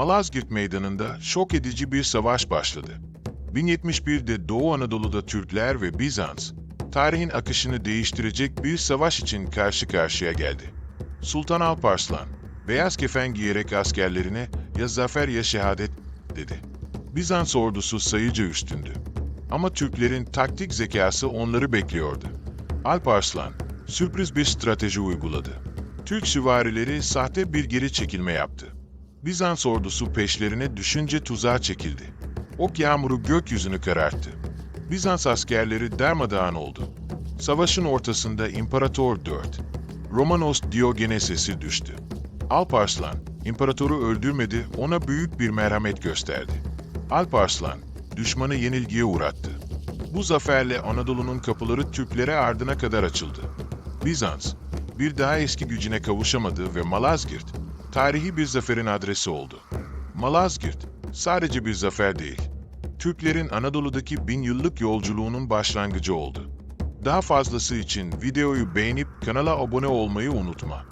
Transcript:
Malazgirt Meydanı'nda şok edici bir savaş başladı. 1071'de Doğu Anadolu'da Türkler ve Bizans, tarihin akışını değiştirecek bir savaş için karşı karşıya geldi. Sultan Alparslan, beyaz kefen giyerek askerlerine ya zafer ya şehadet dedi. Bizans ordusu sayıca üstündü. Ama Türklerin taktik zekası onları bekliyordu. Alparslan, sürpriz bir strateji uyguladı. Türk süvarileri sahte bir geri çekilme yaptı. Bizans ordusu peşlerine düşünce tuzağa çekildi. Ok yağmuru gökyüzünü kararttı. Bizans askerleri darmadağın oldu. Savaşın ortasında İmparator 4, Romanos Diogeneses'i düştü. Alparslan, imparatoru öldürmedi, ona büyük bir merhamet gösterdi. Alparslan, düşmanı yenilgiye uğrattı. Bu zaferle Anadolu'nun kapıları Türklere ardına kadar açıldı. Bizans, bir daha eski gücüne kavuşamadı ve Malazgirt, tarihi bir zaferin adresi oldu. Malazgirt, sadece bir zafer değil, Türklerin Anadolu'daki bin yıllık yolculuğunun başlangıcı oldu. Daha fazlası için videoyu beğenip kanala abone olmayı unutma.